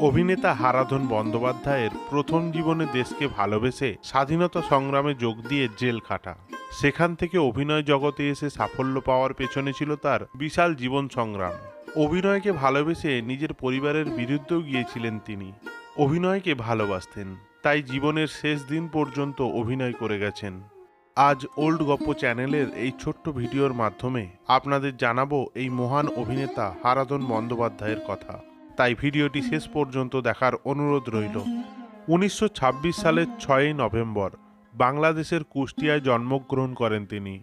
অভিনেতা হারাধন বন্দ্যোপাধ্যায়ের প্রথম জীবনে দেশকে ভালোবেসে স্বাধীনতা সংগ্রামে যোগ দিয়ে জেল খাটা। সেখান থেকে অভিনয় জগতে এসে সাফল্য পাওয়ার পেছনে ছিল তার বিশাল জীবন সংগ্রাম। অভিনয়কে ভালোবেসে নিজের পরিবারের বিরুদ্ধেও গিয়েছিলেন তিনি। অভিনয়কে ভালোবাসতেন, তাই জীবনের শেষ দিন পর্যন্ত অভিনয় করে গেছেন। আজ ওল্ড গপ্প চ্যানেলের এই ছোট্ট ভিডিওর মাধ্যমে আপনাদের জানাব এই মহান অভিনেতা হারাধন বন্দ্যোপাধ্যায়ের কথা। তাই ভিডিওটি শেষ পর্যন্ত দেখার অনুরোধ রইল। উনিশশো ছাব্বিশ সালের ছয়ই নভেম্বর, বাংলাদেশের কুষ্টিয়ায় জন্মগ্রহণ করেন তিনি।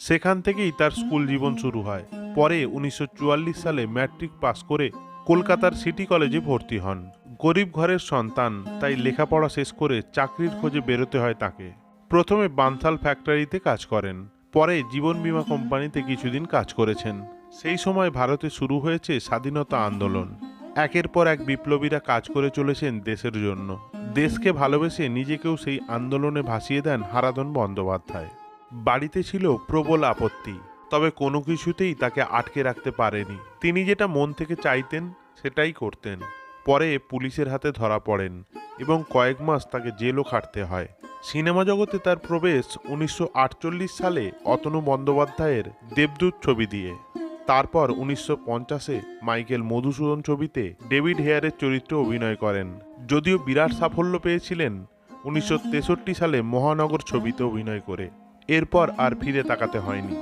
সেখান থেকেই তার স্কুল জীবন শুরু হয়। পরে উনিশশো চুয়াল্লিশ সালে ম্যাট্রিক পাস করে কলকাতার সিটি কলেজে ভর্তি হন। গরিব ঘরের সন্তান, তাই লেখাপড়া শেষ করে চাকরির খোঁজে বেরোতে হয় তাকে। প্রথমে বানসাল ফ্যাক্টরিতে কাজ করেন, পরে জীবন বীমা কোম্পানিতে কিছুদিন কাজ করেছেন। সেই সময় ভারতে শুরু হয়েছে স্বাধীনতা আন্দোলন। একের পর এক বিপ্লবীরা কাজ করে চলেছেন দেশের জন্য। দেশকে ভালোবেসে নিজেকেও সেই আন্দোলনে ভাসিয়ে দেন হারাধন বন্দ্যোপাধ্যায়। বাড়িতে ছিল প্রবল আপত্তি, তবে কোনো কিছুতেই তাকে আটকে রাখতে পারেনি। তিনি যেটা মন থেকে চাইতেন, সেটাই করতেন। পরে পুলিশের হাতে ধরা পড়েন এবং কয়েক মাস তাকে জেলও খাটতে হয়। সিনেমা জগতে তার প্রবেশ উনিশশো আটচল্লিশ সালে অতনু বন্দ্যোপাধ্যায়ের দেবদূত ছবি দিয়ে। তারপর উনিশশো পঞ্চাশে মাইকেল মধুসূদন ছবিতে ডেভিড হেয়ারের চরিত্রে অভিনয় করেন। যদিও বিরাট সাফল্য পেয়েছিলেন, উনিশশো তেষট্টি সালে মহানগর ছবিতে অভিনয় করে। এরপর আর ফিরে তাকাতে হয়নি।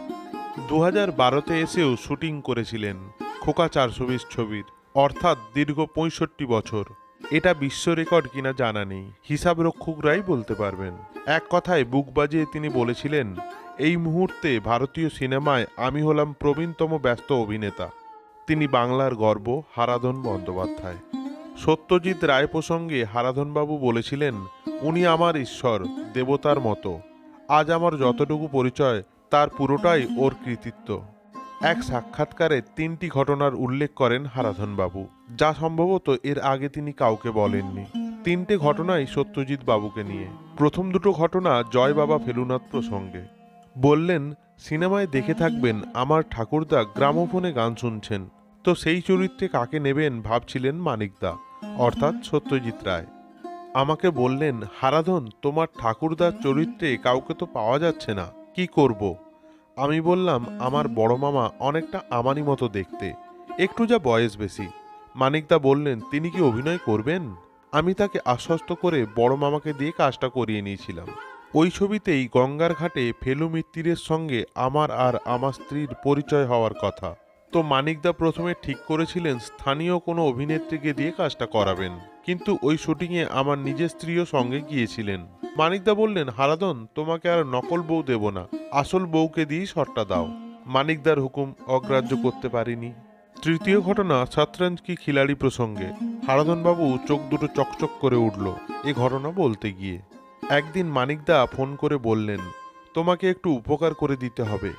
দু হাজার বারোতে এসেও শুটিং করেছিলেন খোকা চারশো বিশ ছবির, অর্থাৎ দীর্ঘ পঁয়ষট্টি বছর। এটা বিশ্ব রেকর্ড কিনা জানা নেই। হিসাব রক্ষকরাই বলতে পারবেন। এক কথায় বুক বাজিয়ে তিনি বলেছিলেন এই মুহূর্তে ভারতীয় সিনেমায় আমি হলাম প্রবীণতম ব্যস্ত অভিনেতা। তিনি বাংলার গর্ব, হারাধন বন্দ্যোপাধ্যায়। সত্যজিৎ রায় প্রসঙ্গে হারাধনবাবু বলেছিলেন, উনি আমার ঈশ্বর, দেবতার মতো। আজ আমার যতটুকু পরিচয়, তার পুরোটাই ওর কৃতিত্ব। এক সাক্ষাৎকারে তিনটি ঘটনার উল্লেখ করেন হারাধনবাবু, যা সম্ভবত এর আগে তিনি কাউকে বলেননি। তিনটে ঘটনাই সত্যজিৎ বাবুকে নিয়ে। প্রথম দুটো ঘটনা জয় বাবা ফেলুনাথ প্রসঙ্গে। বললেন, সিনেমায় দেখে থাকবেন, আমার ঠাকুরদা গ্রামোফোনে গান শুনছেন। তো সেই চরিত্রে কাকে নেবেন ভাবছিলেন মানিকদা, অর্থাৎ সত্যজিৎ রায়। আমাকে বললেন, হারাধন, তোমার ঠাকুরদার চরিত্রে কাউকে তো পাওয়া যাচ্ছে না, কি করব? আমি বললাম, আমার বড় মামা অনেকটা আমারই মতো দেখতে, একটু যা বয়স বেশি। মানিকদা বললেন, তিনি কি অভিনয় করবেন? আমি তাকে আশ্বস্ত করে বড় মামাকে দিয়ে কাজটা করিয়ে নিয়েছিলাম। ওই ছবিতেই গঙ্গার ঘাটে ফেলু মিত্তিরের সঙ্গে আমার আর আমার স্ত্রীর পরিচয় হওয়ার কথা। তো মানিকদা প্রথমে ঠিক করেছিলেন স্থানীয় কোনো অভিনেত্রীকে দিয়ে কাজটা করাবেন। কিন্তু ওই শুটিংয়ে আমার নিজের স্ত্রীও সঙ্গে গিয়েছিলেন। মানিকদা বললেন হারাদন তোমাকে আর নকল বউ দেব না। আসল বউকে দিয়েই শটটা দাও মানিকদার হুকুম অগ্রাহ্য করতে পারিনি। তৃতীয় ঘটনা শতরঞ্জ কি খিলাড়ি প্রসঙ্গে। হারাধনবাবু চোখ দুটো চকচক করে উঠল এ ঘটনা বলতে গিয়ে। একদিন মানিকদা ফোন করে বললেন, তোমাকে একটু উপকার করে দিতে হবে।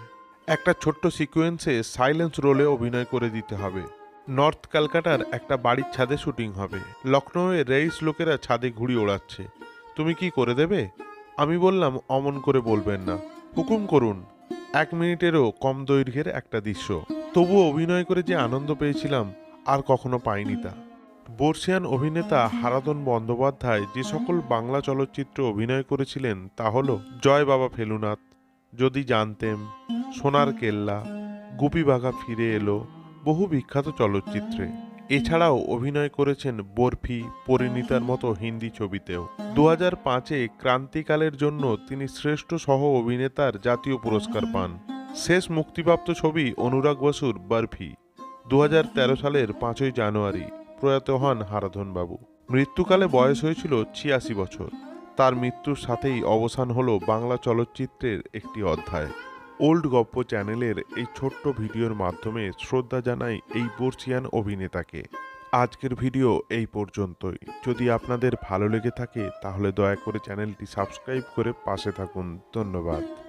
একটা ছোট্ট সিকোয়েন্সে সাইলেন্স রোলে অভিনয় করে দিতে হবে। নর্থ ক্যালকাটার একটা বাড়ির ছাদে শুটিং হবে। লখনৌয়ে রেইস লোকেরা ছাদে ঘুড়ি ওড়াচ্ছে। তুমি কি করে দেবে? আমি বললাম, অমন করে বলবেন না। হুকুম করুন, এক মিনিটেরও কম দৈর্ঘ্যের একটা দৃশ্য। তবু অভিনয় করে যে আনন্দ পেয়েছিলাম, আর কখনো পাইনি তা। বর্ষিয়ান অভিনেতা হারাদন বন্দ্যোপাধ্যায় যে সকল বাংলা চলচ্চিত্রে অভিনয় করেছিলেন তা হল জয় বাবা ফেলুনাথ, যদি জানতেম, সোনার কেল্লা, গুপি বাঘা ফিরে এলো, বহু বিখ্যাত চলচ্চিত্রে। এছাড়াও অভিনয় করেছেন বরফি, পরিণীতার মতো হিন্দি ছবিতেও। দু হাজার পাঁচে ক্রান্তিকালের জন্য তিনি শ্রেষ্ঠ সহ অভিনেতার জাতীয় পুরস্কার পান। শেষ মুক্তিপ্রাপ্ত ছবি অনুরাগ বসুর বরফি। দু হাজার তেরো সালের পাঁচই জানুয়ারি। প্রয়াত হন হারাধনবাবু। মৃত্যুকালে বয়স হয়েছিল ছিয়াশি বছর। তার মৃত্যুর সাথেই অবসান হলো বাংলা চলচ্চিত্রের একটি অধ্যায়। ওল্ড গপ্প চ্যানেলের এই ছোট্ট ভিডিওর মাধ্যমে শ্রদ্ধা জানাই এই বর্ষিয়ান অভিনেতাকে। আজকের ভিডিও এই পর্যন্তই। যদি আপনাদের ভালো লেগে থাকে, তাহলে দয়া করে চ্যানেলটি সাবস্ক্রাইব করে পাশে থাকুন। ধন্যবাদ।